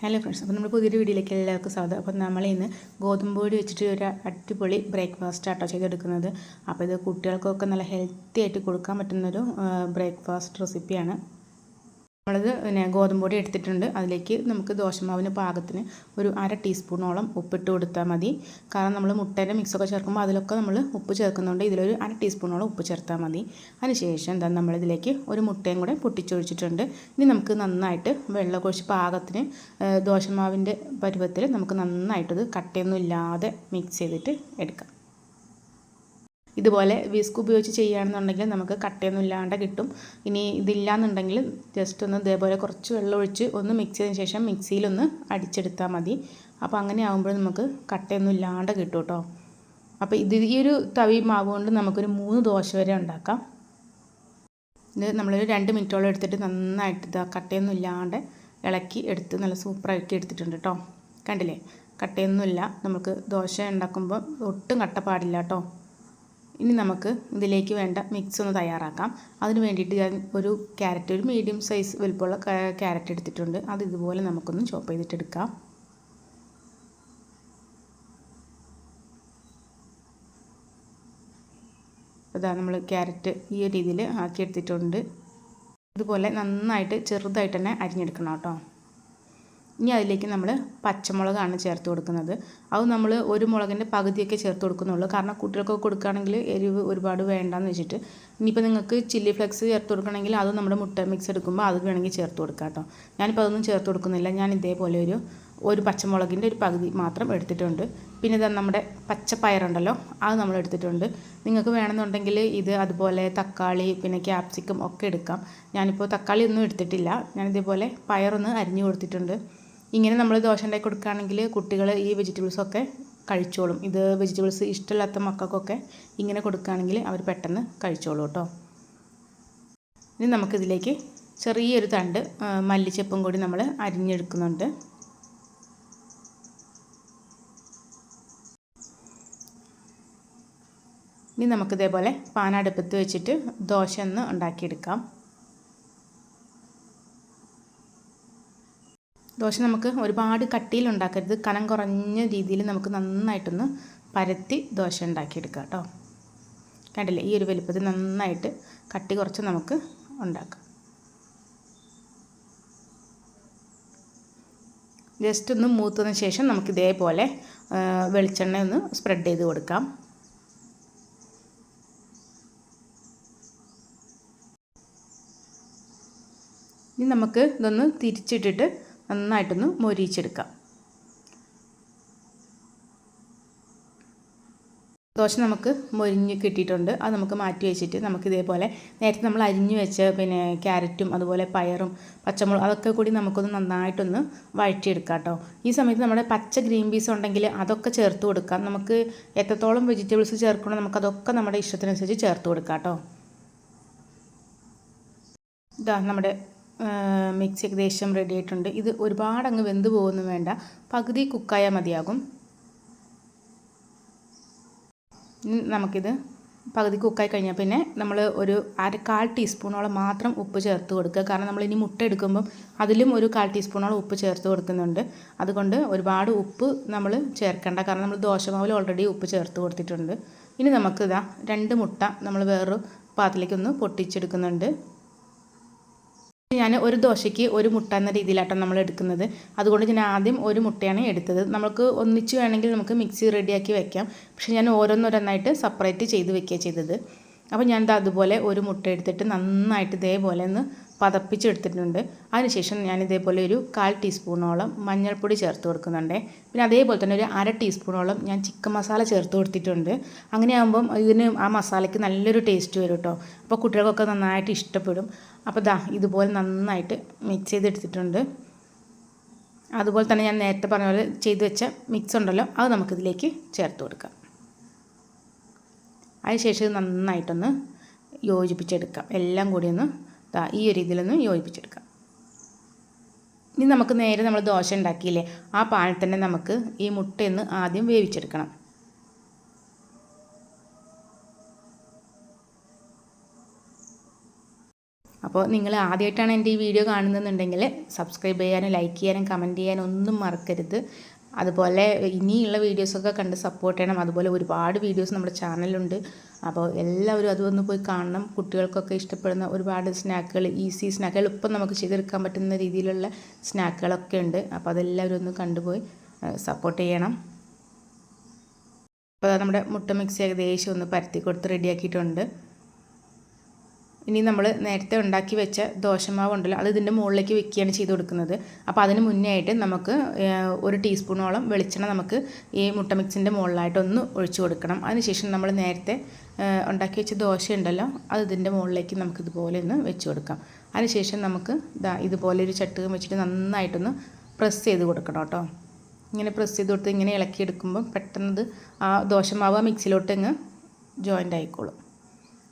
Hello friends അപ്പോൾ നമ്മൾ പുതിയൊരു വീഡിയോയിലേക്ക് എല്ലാവർക്കും സ്വാഗതം. അപ്പോൾ നമ്മൾ ഇന്ന് ഗോതമ്പ് പൊടി വെച്ചിട്ട് ഒരു അടിപൊളി ബ്രേക്ക്ഫാസ്റ്റ് ആട്ടോ ചെയ്തെടുക്കുന്നത്. അപ്പോൾ ഇത് കുട്ടികൾക്കൊക്കെ നല്ല ഹെൽത്തി ആയിട്ട് കൊടുക്കാൻ പറ്റുന്നൊരു ബ്രേക്ക്ഫാസ്റ്റ് റെസിപ്പിയാണ് നമ്മളത് പിന്നെ ഗോതമ്പ് പൊടി എടുത്തിട്ടുണ്ട്. അതിലേക്ക് നമുക്ക് ദോശമാവിന് പാകത്തിന് ഒരു അര ടീസ്പൂണോളം ഉപ്പിട്ട് കൊടുത്താൽ മതി. കാരണം നമ്മൾ മുട്ടേന്റെ മിക്സൊക്കെ ചേർക്കുമ്പോൾ അതിലൊക്കെ നമ്മൾ ഉപ്പ് ചേർക്കുന്നുണ്ട്. ഇതിലൊരു അര ടീസ്പൂണോളം ഉപ്പ് ചേർത്താൽ മതി. അതിനുശേഷം എന്താ നമ്മളിതിലേക്ക് ഒരു മുട്ടയും കൂടെ പൊട്ടിച്ചൊഴിച്ചിട്ടുണ്ട്. ഇനി നമുക്ക് നന്നായിട്ട് വെള്ളം കുഴിച്ച് പാകത്തിന് ദോശമാവിന്റെ പരുവത്തിൽ നമുക്ക് നന്നായിട്ടത് കട്ടയൊന്നും ഇല്ലാതെ മിക്സ് ചെയ്തിട്ട് എടുക്കാം. ഇതുപോലെ വിസ്ക് ഉപയോഗിച്ച് ചെയ്യുകയാണെന്നുണ്ടെങ്കിൽ നമുക്ക് കട്ടയൊന്നും ഇല്ലാണ്ട് കിട്ടും. ഇനി ഇതില്ലാന്നുണ്ടെങ്കിൽ ജസ്റ്റ് ഒന്ന് ഇതേപോലെ കുറച്ച് വെള്ളം ഒഴിച്ച് ഒന്ന് മിക്സ് ചെയ്തതിന് ശേഷം മിക്സിയിലൊന്ന് അടിച്ചെടുത്താൽ മതി. അപ്പോൾ അങ്ങനെ ആകുമ്പോൾ നമുക്ക് കട്ടയൊന്നും ഇല്ലാണ്ട് കിട്ടും കേട്ടോ. അപ്പോൾ ഇത് ഈ ഒരു തവി മാവ് കൊണ്ട് നമുക്കൊരു മൂന്ന് ദോശ വരെ ഉണ്ടാക്കാം. ഇത് നമ്മളൊരു രണ്ട് മിനിറ്റോളം എടുത്തിട്ട് നന്നായിട്ട് ഇതാ കട്ടയൊന്നും ഇല്ലാണ്ട് ഇളക്കി എടുത്ത് നല്ല സൂപ്പറാക്കി എടുത്തിട്ടുണ്ട് കേട്ടോ. കണ്ടില്ലേ? കട്ടയൊന്നുമില്ല. നമുക്ക് ദോശ ഉണ്ടാക്കുമ്പോൾ ഒട്ടും കട്ട പാടില്ല കേട്ടോ. ഇനി നമുക്ക് ഇതിലേക്ക് വേണ്ട മിക്സ് ഒന്ന് തയ്യാറാക്കാം. അതിന് വേണ്ടിയിട്ട് ഞാൻ ഒരു ക്യാരറ്റ് ഒരു മീഡിയം സൈസ് വലുപ്പമുള്ള ക്യാരറ്റ് എടുത്തിട്ടുണ്ട്. അത് ഇതുപോലെ നമുക്കൊന്ന് ചോപ്പ് ചെയ്തിട്ടെടുക്കാം. അതാ നമ്മൾ ക്യാരറ്റ് ഈ ഒരു രീതിയിൽ ആക്കിയെടുത്തിട്ടുണ്ട്. ഇതുപോലെ നന്നായിട്ട് ചെറുതായിട്ട് തന്നെ അരിഞ്ഞെടുക്കണം കേട്ടോ. ഇനി അതിലേക്ക് നമ്മൾ പച്ചമുളകാണ് ചേർത്ത് കൊടുക്കുന്നത്. അത് നമ്മൾ ഒരു മുളകിന്റെ പകുതിയൊക്കെ ചേർത്ത് കൊടുക്കുന്നുള്ളൂ. കാരണം കുട്ടികൾക്കൊക്കെ കൊടുക്കുകയാണെങ്കിൽ എരിവ് ഒരുപാട് വേണ്ടെന്ന് വെച്ചിട്ട്. ഇനിയിപ്പോൾ നിങ്ങൾക്ക് ചില്ലി ഫ്ലെക്സ് ചേർത്ത് കൊടുക്കണമെങ്കിൽ അത് നമ്മുടെ മുട്ട മിക്സ് എടുക്കുമ്പോൾ അത് വേണമെങ്കിൽ ചേർത്ത് കൊടുക്കാം കേട്ടോ. ഞാനിപ്പോൾ അതൊന്നും ചേർത്ത് കൊടുക്കുന്നില്ല. ഞാൻ ഇതേപോലെ ഒരു ഒരു പച്ചമുളകിന്റെ ഒരു പകുതി മാത്രം എടുത്തിട്ടുണ്ട്. പിന്നെ ഇത് നമ്മുടെ പച്ചപ്പയറുണ്ടല്ലോ അത് നമ്മൾ എടുത്തിട്ടുണ്ട്. നിങ്ങൾക്ക് വേണമെന്നുണ്ടെങ്കിൽ ഇത് അതുപോലെ തക്കാളി പിന്നെ ക്യാപ്സിക്കം ഒക്കെ എടുക്കാം. ഞാനിപ്പോൾ തക്കാളി ഒന്നും എടുത്തിട്ടില്ല. ഞാനിതേപോലെ പയറൊന്ന് അരിഞ്ഞു കൊടുത്തിട്ടുണ്ട്. ഇങ്ങനെ നമ്മൾ ദോശ ഉണ്ടാക്കി കൊടുക്കുകയാണെങ്കിൽ കുട്ടികൾ ഈ വെജിറ്റബിൾസൊക്കെ കഴിച്ചോളും. ഇത് വെജിറ്റബിൾസ് ഇഷ്ടമില്ലാത്ത മക്കൾക്കൊക്കെ ഇങ്ങനെ കൊടുക്കുകയാണെങ്കിൽ അവർ പെട്ടെന്ന് കഴിച്ചോളും കേട്ടോ. ഇനി നമുക്കിതിലേക്ക് ചെറിയൊരു തണ്ട് മല്ലിച്ചപ്പും കൂടി നമ്മൾ അരിഞ്ഞെടുക്കുന്നുണ്ട്. ഇനി നമുക്കിതേപോലെ പാനടുപ്പത്ത് വെച്ചിട്ട് ദോശ ഒന്ന് ഉണ്ടാക്കിയെടുക്കാം. ദോശ നമുക്ക് ഒരുപാട് കട്ടിയിൽ ഉണ്ടാക്കരുത്. കനം കുറഞ്ഞ രീതിയിൽ നമുക്ക് നന്നായിട്ടൊന്ന് പരത്തി ദോശ ഉണ്ടാക്കിയെടുക്കാം കേട്ടോ. കണ്ടില്ലേ? ഈ ഒരു വലുപ്പത്തിൽ നന്നായിട്ട് കട്ടി കുറച്ച് നമുക്ക് ഉണ്ടാക്കാം. ജസ്റ്റ് ഒന്ന് മൂത്തതിന് ശേഷം നമുക്ക് ഇതേപോലെ വെളിച്ചെണ്ണ ഒന്ന് സ്പ്രെഡ് ചെയ്ത് കൊടുക്കാം. ഇനി നമുക്ക് ഇതൊന്ന് തിരിച്ചിട്ടിട്ട് നന്നായിട്ടൊന്ന് മൊരിയിച്ചെടുക്കാം. ദോശ നമുക്ക് മൊരിഞ്ഞ് കിട്ടിയിട്ടുണ്ട്. അത് നമുക്ക് മാറ്റി വെച്ചിട്ട് നമുക്ക് ഇതേപോലെ നേരത്തെ നമ്മൾ അരിഞ്ഞു വെച്ച പിന്നെ ക്യാരറ്റും അതുപോലെ പയറും പച്ചമുളകും അതൊക്കെ കൂടി നമുക്കൊന്ന് നന്നായിട്ടൊന്ന് വഴറ്റിയെടുക്കാം കേട്ടോ ഈ സമയത്ത് നമ്മുടെ പച്ച ഗ്രീൻ പീസ് ഉണ്ടെങ്കിൽ അതൊക്കെ ചേർത്ത് കൊടുക്കാം. നമുക്ക് എത്രത്തോളം വെജിറ്റബിൾസ് ചേർക്കണോ നമുക്കതൊക്കെ നമ്മുടെ ഇഷ്ടത്തിനനുസരിച്ച് ചേർത്ത് കൊടുക്കാം കേട്ടോ ഇതാ നമ്മുടെ മിക്സ് ഏകദേശം റെഡി ആയിട്ടുണ്ട്. ഇത് ഒരുപാട് അങ്ങ് വെന്ത് പോകുന്നു വേണ്ട. പകുതി കുക്കായാൽ മതിയാകും. നമുക്കിത് പകുതി കുക്കായി കഴിഞ്ഞാൽ പിന്നെ നമ്മൾ ഒരു അര കാൽ ടീസ്പൂണോളം മാത്രം ഉപ്പ് ചേർത്ത് കൊടുക്കുക. കാരണം നമ്മൾ ഇനി മുട്ട എടുക്കുമ്പം അതിലും ഒരു കാൽ ടീസ്പൂണോളം ഉപ്പ് ചേർത്ത് കൊടുക്കുന്നുണ്ട്. അതുകൊണ്ട് ഒരുപാട് ഉപ്പ് നമ്മൾ ചേർക്കേണ്ട. കാരണം നമ്മൾ ദോശമാവിൽ ഓൾറെഡി ഉപ്പ് ചേർത്ത് കൊടുത്തിട്ടുണ്ട്. ഇനി നമുക്ക് ഇതാ രണ്ട് മുട്ട നമ്മൾ വേറൊരു പാത്രത്തിലേക്കൊന്ന് പൊട്ടിച്ചെടുക്കുന്നുണ്ട്. ഞാൻ ഒരു ദോശയ്ക്ക് ഒരു മുട്ട എന്ന രീതിയിലാട്ടോ നമ്മൾ എടുക്കുന്നത്. അതുകൊണ്ട് ഞാൻ ആദ്യം ഒരു മുട്ടയാണ് എടുത്തത്. നമുക്ക് ഒന്നിച്ച് വേണമെങ്കിൽ നമുക്ക് മിക്സി റെഡിയാക്കി വെക്കാം. പക്ഷേ ഞാൻ ഓരോന്നോരോന്നായിട്ട് സെപ്പറേറ്റ് ചെയ്ത് വെക്കുക ചെയ്തത്. അപ്പോൾ ഞാനിത് അതുപോലെ ഒരു മുട്ട എടുത്തിട്ട് നന്നായിട്ട് ഇതേപോലെ ഒന്ന് പതപ്പിച്ചെടുത്തിട്ടുണ്ട്. അതിനുശേഷം ഞാൻ ഇതേപോലെ ഒരു കാൽ ടീസ്പൂണോളം മഞ്ഞൾപ്പൊടി ചേർത്ത് കൊടുക്കുന്നുണ്ട്. പിന്നെ അതേപോലെ തന്നെ ഒരു അര ടീസ്പൂണോളം ഞാൻ ചിക്കൻ മസാല ചേർത്ത് കൊടുത്തിട്ടുണ്ട്. അങ്ങനെ ആകുമ്പം ഇതിന് ആ മസാലയ്ക്ക് നല്ലൊരു ടേസ്റ്റ് വരും കേട്ടോ അപ്പോൾ കുട്ടികൾക്കൊക്കെ നന്നായിട്ട് ഇഷ്ടപ്പെടും. അപ്പോൾ ദാ ഇതുപോലെ നന്നായിട്ട് മിക്സ് ചെയ്തെടുത്തിട്ടുണ്ട്. അതുപോലെ തന്നെ ഞാൻ നേരത്തെ പറഞ്ഞ പോലെ ചെയ്ത് വെച്ച മിക്സ് ഉണ്ടല്ലോ അത് നമുക്കിതിലേക്ക് ചേർത്ത് കൊടുക്കാം. അതിനുശേഷം നന്നായിട്ടൊന്ന് യോജിപ്പിച്ചെടുക്കാം. എല്ലാം കൂടി ഒന്ന് ഈ ഒരു രീതിയിലൊന്ന് യോജിപ്പിച്ചെടുക്കാം. ഇനി നമുക്ക് നേരെ നമ്മൾ ദോശ ഉണ്ടാക്കിയില്ലേ ആ പാനിൽ തന്നെ നമുക്ക് ഈ മുട്ടയൊന്ന് ആദ്യം വേവിച്ചെടുക്കണം. അപ്പോൾ നിങ്ങൾ ആദ്യമായിട്ടാണ് എന്റെ ഈ വീഡിയോ കാണുന്നതെന്നുണ്ടെങ്കിൽ സബ്സ്ക്രൈബ് ചെയ്യാനും ലൈക്ക് ചെയ്യാനും കമന്റ് ചെയ്യാനും ഒന്നും മറക്കരുത്. അതുപോലെ ഇനിയുള്ള വീഡിയോസൊക്കെ കണ്ട് സപ്പോർട്ട് ചെയ്യണം. അതുപോലെ ഒരുപാട് വീഡിയോസ് നമ്മുടെ ചാനലുണ്ട് അപ്പോൾ എല്ലാവരും അതൊന്ന് പോയി കാണണം. കുട്ടികൾക്കൊക്കെ ഇഷ്ടപ്പെടുന്ന ഒരുപാട് സ്നാക്കുകൾ ഈസി സ്നാക്കുകൾ ഇപ്പം നമുക്ക് ചെയ്തെടുക്കാൻ പറ്റുന്ന രീതിയിലുള്ള സ്നാക്കുകളൊക്കെ ഉണ്ട്. അപ്പോൾ അതെല്ലാവരും ഒന്ന് കണ്ടുപോയി സപ്പോർട്ട് ചെയ്യണം. അപ്പോൾ നമ്മുടെ മുട്ട മിക്സി ഏകദേശം ഒന്ന് പരത്തി കൊടുത്ത് റെഡിയാക്കിയിട്ടുണ്ട് ഇനി നമ്മൾ നേരത്തെ ഉണ്ടാക്കി വെച്ച ദോശമാവ് ഉണ്ടല്ലോ അത് ഇതിന്റെ മുകളിലേക്ക് വെക്കുകയാണ് ചെയ്ത് കൊടുക്കുന്നത്. അപ്പോൾ അതിന് മുന്നേ ആയിട്ട് നമുക്ക് ഒരു ടീസ്പൂണോളം വെളിച്ചെണ്ണ നമുക്ക് ഈ മുട്ട മിക്സിന്റെ മുകളിലായിട്ട് ഒന്ന് ഒഴിച്ചു കൊടുക്കണം. അതിനുശേഷം നമ്മൾ നേരത്തെ ഉണ്ടാക്കി വെച്ച ദോശ ഉണ്ടല്ലോ അത് ഇതിന്റെ മുകളിലേക്ക് നമുക്ക് ഇതുപോലെ ഒന്ന് വെച്ച് കൊടുക്കാം. അതിനുശേഷം നമുക്ക് ഇതാ ഇതുപോലെ ഒരു ചട്ടുകം വെച്ചിട്ട് നന്നായിട്ടൊന്ന് പ്രസ് ചെയ്ത് കൊടുക്കണം കേട്ടോ. ഇങ്ങനെ പ്രസ് ചെയ്ത് കൊടുത്ത് ഇങ്ങനെ ഇളക്കിയെടുക്കുമ്പോൾ പെട്ടെന്ന് ആ ദോശമാവ് ആ മിക്സിയിലോട്ട് അങ്ങ് ജോയിന്റ് ആയിക്കോളും.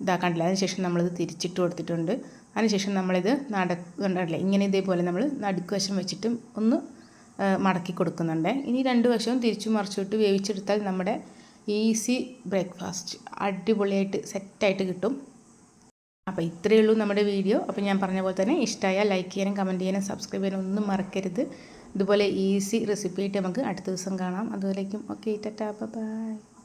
ഇതാക്കണ്ടില്ല. അതിനുശേഷം നമ്മളിത് തിരിച്ചിട്ട് കൊടുത്തിട്ടുണ്ട്. അതിനുശേഷം നമ്മളിത് നടക്കണ്ടല്ലേ ഇങ്ങനെ ഇതേപോലെ നമ്മൾ നടുക്ക് വശം വെച്ചിട്ട് ഒന്ന് മടക്കി കൊടുക്കുന്നുണ്ട്. ഇനി രണ്ട് വശവും തിരിച്ചു മറിച്ചിട്ട് വേവിച്ചെടുത്താൽ നമ്മുടെ ഈസി ബ്രേക്ക്ഫാസ്റ്റ് അടിപൊളിയായിട്ട് സെറ്റായിട്ട് കിട്ടും. അപ്പോൾ ഇത്രയേ ഉള്ളൂ നമ്മുടെ വീഡിയോ. അപ്പോൾ ഞാൻ പറഞ്ഞ പോലെ തന്നെ ഇഷ്ടമായാൽ ലൈക്ക് ചെയ്യാനും കമന്റ് ചെയ്യാനും സബ്സ്ക്രൈബ് ചെയ്യാനും ഒന്നും മറക്കരുത്. ഇതുപോലെ ഈസി റെസിപ്പി ആയിട്ട് നമുക്ക് അടുത്ത ദിവസം കാണാം. അതുപോലേക്കും ഓക്കെ ടാറ്റാ. ബൈ.